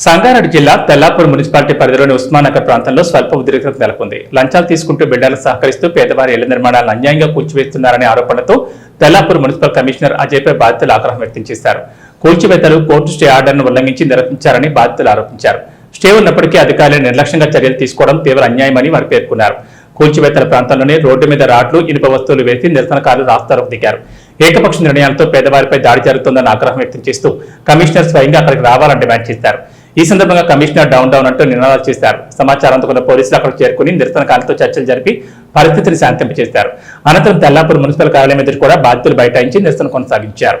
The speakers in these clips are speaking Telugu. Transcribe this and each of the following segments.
సంగారెడ్డి జిల్లా తెల్లాపూర్ మున్సిపాలిటీ పరిధిలోని ఉస్మానగర్ ప్రాంతంలో స్వల్ప ఉద్రిక్తత నెలకొంది. లంచాలు తీసుకుంటూ బిడ్డలకు సహకరిస్తూ పేదవారి ఇళ్ళ నిర్మాణాలను అన్యాయంగా కూల్చివేస్తున్నారనే ఆరోపణలతో తెల్లాపూర్ మున్సిపల్ కమిషనర్ అజయ్పై బాధితులు ఆగ్రహం వ్యక్తం చేశారు. కూల్చివేతలు కోర్టు స్టే ఆర్డర్ను ఉల్లంఘించి నిరసించారని బాధితులు ఆరోపించారు. స్టే ఉన్నప్పటికీ అధికారులు నిర్లక్ష్యంగా చర్యలు తీసుకోవడం తీవ్ర అన్యాయమని వారు పేర్కొన్నారు. కూల్చివేతల ప్రాంతంలోనే రోడ్డు మీద రాడ్లు ఇనుప వస్తువులు వేసి నిరసనకారులు రాస్తారోకు దిగారు. ఏకపక్ష నిర్ణయాలతో పేదవారిపై దాడి జరుగుతుందని ఆగ్రహం వ్యక్తం చేస్తూ కమిషనర్ స్వయంగా అక్కడికి రావాలని డిమాండ్ చేశారు. ఈ సందర్భంగా కమిషనర్ డౌన్ డౌన్ అంటూ నినాదాలు చేశారు. సమాచారం అందుకున్న పోలీసులు అక్కడ చేరుకుని నిరసనకారులతో చర్చలు జరిపి పరిస్థితిని శాంతింపజేశారు అనంతరం తెల్లాపూర్ మున్సిపల్ కార్యాలయం ఎదురు కూడా బాధితులు బైఠాయించి నిరసన కొనసాగించారు.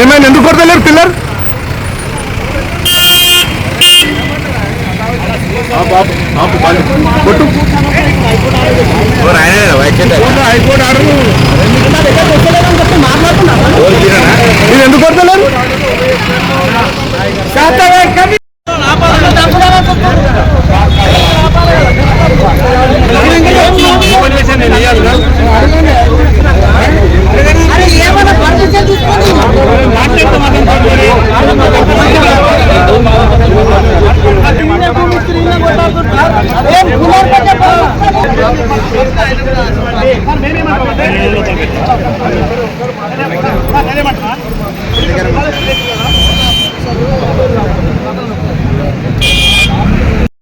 ఏమైనా ఎందుకు కొడతలేరు పిల్లర్ ఎందుకు కొడతలేరు?